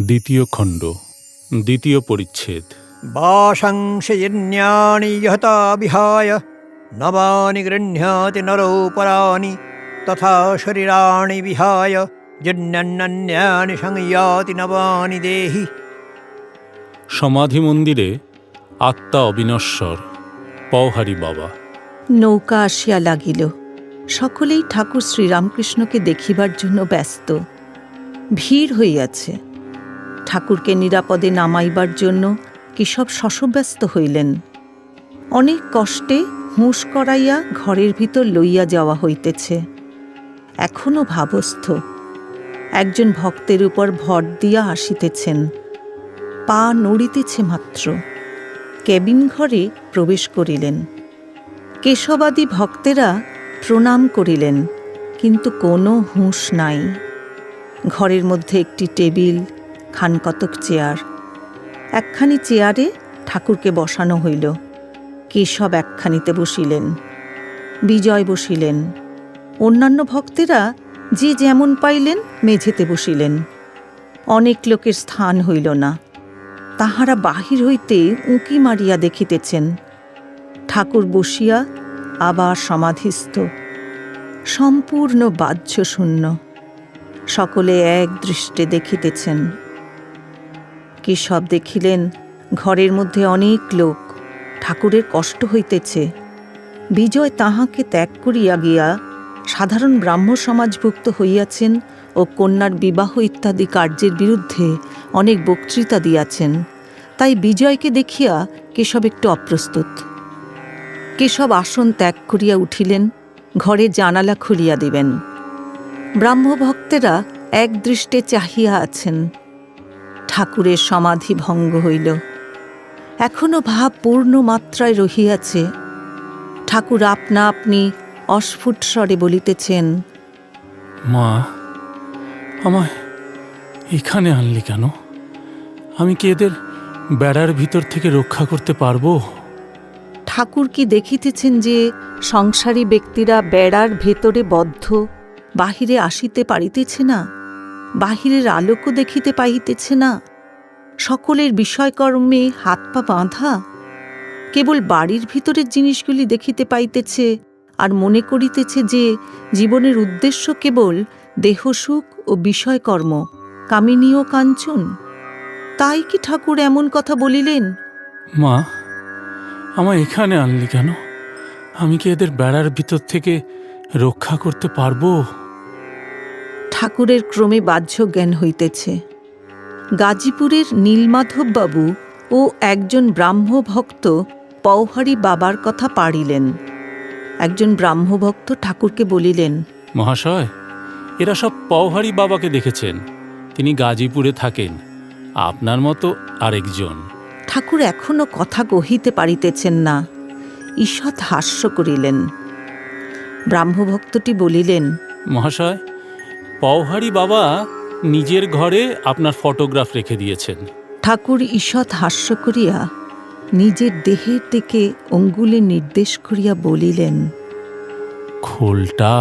দ্বিতীয় খণ্ড দ্বিতীয় পরিচ্ছেদ। বাশংসজন্যানি ইহতা বিহায় নবানি গৃহ্যাতি নরোপরাণি তথা শরীরাণি বিহায় জন্যান্যানি সংয়াতি নবানি দেহি। সমাধি মন্দিরে আত্মা অবিনশ্বর পওহারি বাবা। নৌকা আসিয়া লাগিল। সকলেই ঠাকুর শ্রীরামকৃষ্ণকে দেখিবার জন্য ব্যস্ত। ভিড় হইয়াছে। ঠাকুরকে নিরাপদে নামাইবার জন্য কেশব শশব্যস্ত হইলেন। অনেক কষ্টে হুঁশ করাইয়া ঘরের ভিতর লইয়া যাওয়া হইতেছে। এখনও ভাবস্থ, একজন ভক্তের উপর ভর দিয়া আসিতেছেন। পা নড়িতেছে মাত্র। কেবিন ঘরে প্রবেশ করিলেন। কেশবাদী ভক্তেরা প্রণাম করিলেন, কিন্তু কোনো হুঁশ নাই। ঘরের মধ্যে একটি টেবিল খানকতক চেয়ার। একখানি চেয়ারে ঠাকুরকে বসানো হইল। কেশব একখানিতে বসিলেন, বিজয় বসিলেন। অন্যান্য ভক্তেরা যে যেমন পাইলেন মেঝেতে বসিলেন। অনেক লোকের স্থান হইল না। তাহারা বাহির হইতে উঁকি মারিয়া দেখিতেছেন। ঠাকুর বসিয়া আবার সমাধিস্থ। সম্পূর্ণ বাহ্য শূন্য সকলে এক দৃষ্টে দেখিতেছেন। কেশব দেখিলেন, ঘরের মধ্যে অনেক লোক, ঠাকুরের কষ্ট হইতেছে। বিজয় তাহাকে ত্যাগ করিয়া গিয়া সাধারণ ব্রাহ্ম সমাজভুক্ত হইয়াছেন ও কন্যার বিবাহ ইত্যাদি কার্যের বিরুদ্ধে অনেক বক্তৃতা দিয়াছেন। তাই বিজয়কে দেখিয়া কেশব একটু অপ্রস্তুত। কেশব আসন ত্যাগ করিয়া উঠিলেন, ঘরে জানালা খুলিয়া দিবেন। ব্রাহ্মভক্তেরা এক দৃষ্টে চাহিয়া আছেন। ঠাকুরের সমাধি ভঙ্গ হইল। এখনও ভাব পূর্ণ মাত্রায় রহিয়াছে। ঠাকুর আপনা আপনি অস্ফুট স্বরে বলিতেছেন মা আমায় এখানে আনলি কেন? আমি কি এদের বেড়ার ভিতর থেকে রক্ষা করতে পারব? ঠাকুর কি দেখিতেছেন যে সংসারী ব্যক্তিরা বেড়ার ভেতরে বদ্ধ বাহিরে আসিতে পারিতেছে না? বাহিরের আলোকও দেখিতে পাইতেছে না। সকলের বিষয়কর্মে হাত পা বাঁধা। কেবল বাড়ির ভিতরের জিনিসগুলি দেখিতে পাইতেছে আর মনে করিতেছে যে জীবনের উদ্দেশ্য কেবল দেহসুখ ও বিষয়কর্ম, কামিনী ও কাঞ্চন। তাই কি ঠাকুর এমন কথা বলিলেন? মা, আমায় এখানে আনলি কেন? আমি কি এদের বেড়ার ভিতর থেকে রক্ষা করতে পারব? ঠাকুরের ক্রমে বাহ্য জ্ঞান হইতেছে। গাজীপুরের নীলমাধববাবু ও একজন ব্রাহ্মভক্ত পওহারি বাবার কথা পাড়িলেন। একজন ব্রাহ্মভক্ত ঠাকুরকে বলিলেন মহাশয় এরা সব পওহারি বাবাকে দেখেছেন। তিনি গাজীপুরে থাকেন। আপনার মতো আরেকজন। ঠাকুর এখনও কথা কহিতে পারিতেছেন না। ঈষৎ হাস্য করিলেন। ব্রাহ্মভক্তটি বলিলেন মহাশয় পওহারি বাবা নিজের ঘরে আপনার ফটোগ্রাফ রেখে দিয়েছেন। ঠাকুর ঈষৎ হাস্য করিয়া নিজের দেহের দিকে অঙ্গুলে নির্দেশ করিয়া বলিলেন খোলটা